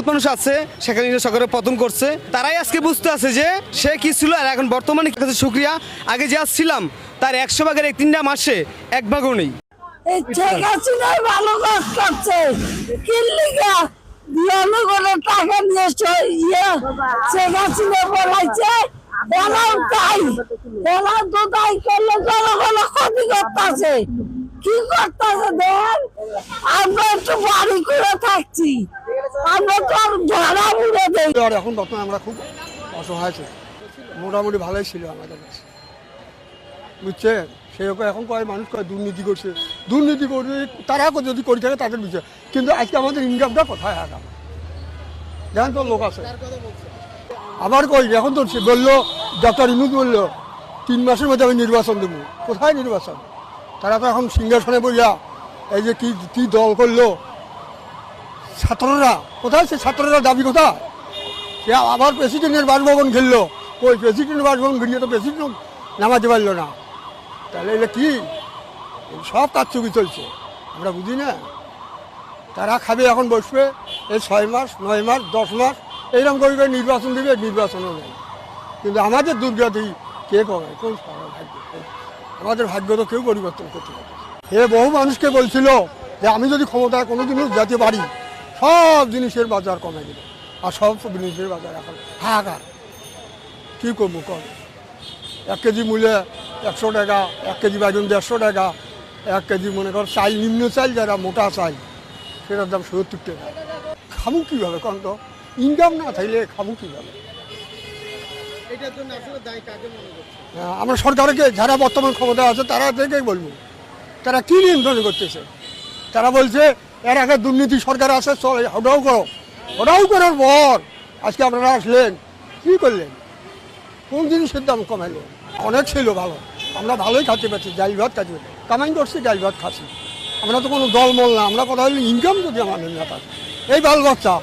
বহুত মানুষ আছে, সেখানে সরকারের পতন করছে। তারাই আজকে বুঝতে আছে যে সে কি ছিল আর এখন বর্তমানে কাছে শুক্রিয়া। আগে যে ছিলাম তার একশো ভাগের এক তিনটা মাসে এক ভাগও নেই। ভালো টাকা নিয়ে ইয়ে বলাইছে তাই। কি করতেছে দেন আমরা একটু বাড়ি করে থাকছি। এখন বর্তমানে আমরা খুব অসহায় ছিল মোটামুটি ভালোই ছিল আমাদের কাছে। বুঝছে সেরকম এখন কয় মানুষ কয় দুর্নীতি করছে। দুর্নীতি করে তারা যদি করে থাকে, তাদের বিষয় কিন্তু আজকে আমাদের ইনকামটা কোথায় আঁকা জানেন তো লোক আছে। আবার কই এখন তো বলল ডক্টর ইনুদ বলল, তিন মাসের মধ্যে আমি নির্বাচন দেবো। কোথায় নির্বাচন? তারা তো এখন সিংহাসনে বইয়া, এই যে কি কি দল করল ছাত্ররা, কোথায় সে ছাত্ররা দাবি কোথায়? সে আবার প্রেসিডেন্টের বাসভবন খেললো ওই প্রেসিডেন্টের বাসভবন ঘিরিয়ে তো প্রেসিডেন্ট নামাতে পারল না। তাহলে এটা কি? সব কারচুপি চলছে আমরা বুঝি না। তারা খাবে এখন বসবে। এই ছয় মাস, নয় মাস, দশ মাস, এইরকম করে করে নির্বাচন দেবে নির্বাচনও নেই কিন্তু আমাদের দুর্গতি কে কমায় কোন ভাগ্য? আমাদের ভাগ্য তো কেউ পরিবর্তন করতে পারে হে বহু মানুষকে বলছিল যে আমি যদি ক্ষমতায় কোনোদিনও যেতে পারি সব জিনিসের বাজার কমে দেবে আর সব জিনিসের বাজার এখন হাহাকার। কী করব কর? এক কেজি মূল্যে একশো টাকা এক কেজি বাজন দেড়শো টাকা এক কেজি মনে কর চাল নিম্ন চাল যারা মোটা চাল সেটার দাম সত্তর টাকা। খাব কীভাবে কন তো? ইনকাম না থাকলে খাব কীভাবে? হ্যাঁ, আমরা সরকারকে যারা বর্তমান ক্ষমতা আছে তারা থেকে বলব। তারা কি নিয়ন্ত্রণ করতেছে? তারা বলছে এর আগে দুর্নীতি সরকার আছে চলে, ওটাও করো। ওটাও করার পর আজকে আপনারা আসলেন, কি করলেন? কোন জিনিসের দাম কমাইলো অনেক ছিল ভালো। আমরা ভালোই খাতে পারছি ডাল ভাত খাতে কামাই করছি ডাল ভাত খাচ্ছি। আমরা তো কোনো দলমল না, আমরা কথা হলো ইনকাম যদি আমাদের না থাকে এই বাল বাচ্চা,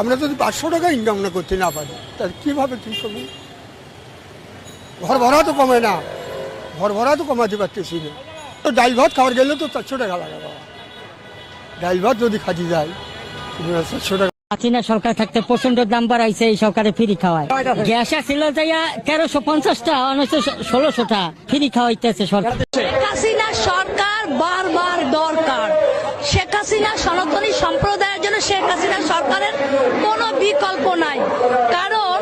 আমরা যদি পাঁচশো টাকা ইনকাম না করতে না পারি, তাহলে কীভাবে কী করব? ঘর ভাড়া তো কমে না। ঘর ভাড়া তো কমাতে পারতেছি না। তো ডাল ভাত খাওয়ার গেলে তো চারশো টাকা লাগে বাবা। ডাল ভাত যদি খাতি যায় চারশো টাকা। হাসিনা সরকার থাকতে প্রচণ্ড দাম বাড়াইছে এই সরকারে ফ্রি খাওয়ায়। গ্যাস ছিল যাইয়া তেরোশো পঞ্চাশটা উনিশশো ষোলোশোটা ফ্রি খাওয়াইতেছে সরকার। শেখ হাসিনা সরকার বারবার দরকার। শেখ হাসিনা সনাতনী সম্প্রদায়ের জন্য শেখ হাসিনা সরকারের কোনো বিকল্প নাই। কারণ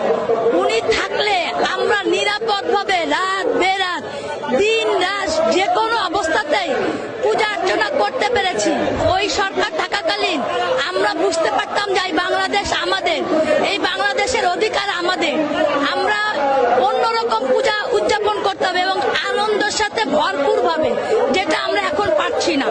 উনি থাকলে আমরা নিরাপদভাবে রাত বেরাত দিন রাত যে অর্চনা করতে পেরেছি। ওই সরকার থাকাকালীন আমরা বুঝতে পারতাম যে বাংলাদেশ আমাদের। এই বাংলাদেশের অধিকার আমাদের। আমরা অন্যরকম পূজা উদযাপন করতাম এবং আনন্দের সাথে ভরপুর ভাবে যেটা আমরা এখন পাচ্ছি না।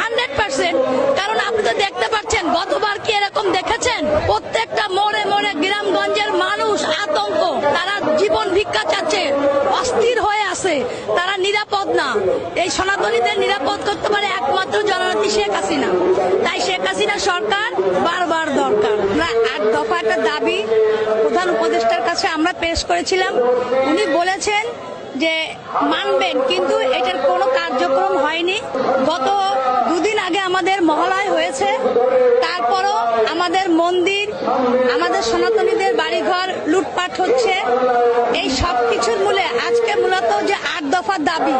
Hundred percent. কারণ আপনি তো দেখতে পাচ্ছেন, গতবার কি এরকম দেখেছেন? প্রত্যেকটা মোড়ে মোড়ে গ্রামগঞ্জের মানুষ আতঙ্ক। তারা জীবন ভিক্ষা চাচ্ছে অস্থির আছে, তারা নিরাপদ না। এই সনাতনীদের নিরাপদ করতে পারে একমাত্র জননেত্রী শেখ হাসিনা। তাই শেখ হাসিনা সরকার বারবার দরকার। আমরা আট দফা একটা দাবি প্রধান উপদেষ্টার কাছে আমরা পেশ করেছিলাম। উনি বলেছেন যে মানবেন, কিন্তু এটার কোনো কার্যক্রম হয়নি। গত দুদিন আগে আমাদের মহলায় হয়েছে। তারপরও আমাদের মন্দির, আমাদের সনাতনীদের বাড়িঘর লুটপাট হচ্ছে। এই সব দফার দাবি।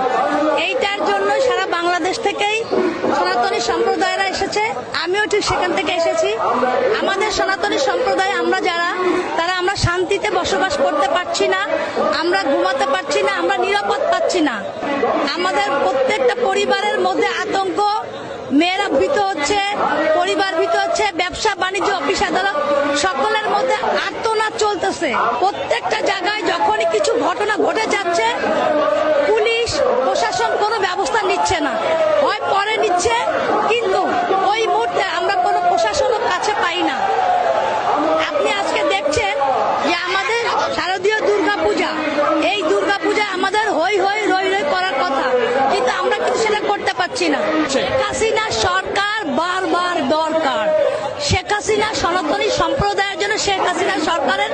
এইটার জন্য সারা বাংলাদেশ থেকেই সনাতনী সম্প্রদায়রা এসেছে। আমিও ঠিক সেখান থেকে এসেছি। আমাদের সনাতনী সম্প্রদায় আমরা যারা, তারা আমরা শান্তিতে বসবাস করতে পারছি না, আমরা ঘুমাতে পারছি না, আমরা নিরাপদ পাচ্ছি না। আমাদের প্রত্যেকটা পরিবারের মধ্যে আতঙ্ক, মেয়েরা ভীত হচ্ছে, পরিবার ভীত হচ্ছে, ব্যবসা, বাণিজ্য, অফিস, আদালত, সকলের মধ্যে আর্তনাদ চলতেছে। প্রত্যেকটা জায়গায় যখনই কিছু ঘটনা ঘটে যাচ্ছে প্রশাসন কোনো ব্যবস্থা নিচ্ছে না। হয় পরে নিচ্ছে, কিন্তু ওই মুহূর্তে আমরা কোনো প্রশাসনের কাছে পাই না। আপনি আজকে দেখছেন যে আমাদের শারদীয় দুর্গা পূজা এই দুর্গা পূজা আমাদের হই হই রই রই করার কথা, কিন্তু আমরা কিন্তু সেটা করতে পারছি না। শেখ হাসিনা সরকার বারবার দরকার। শেখ হাসিনা সনাতনী সম্প্রদায়ের জন্য শেখ হাসিনা সরকারের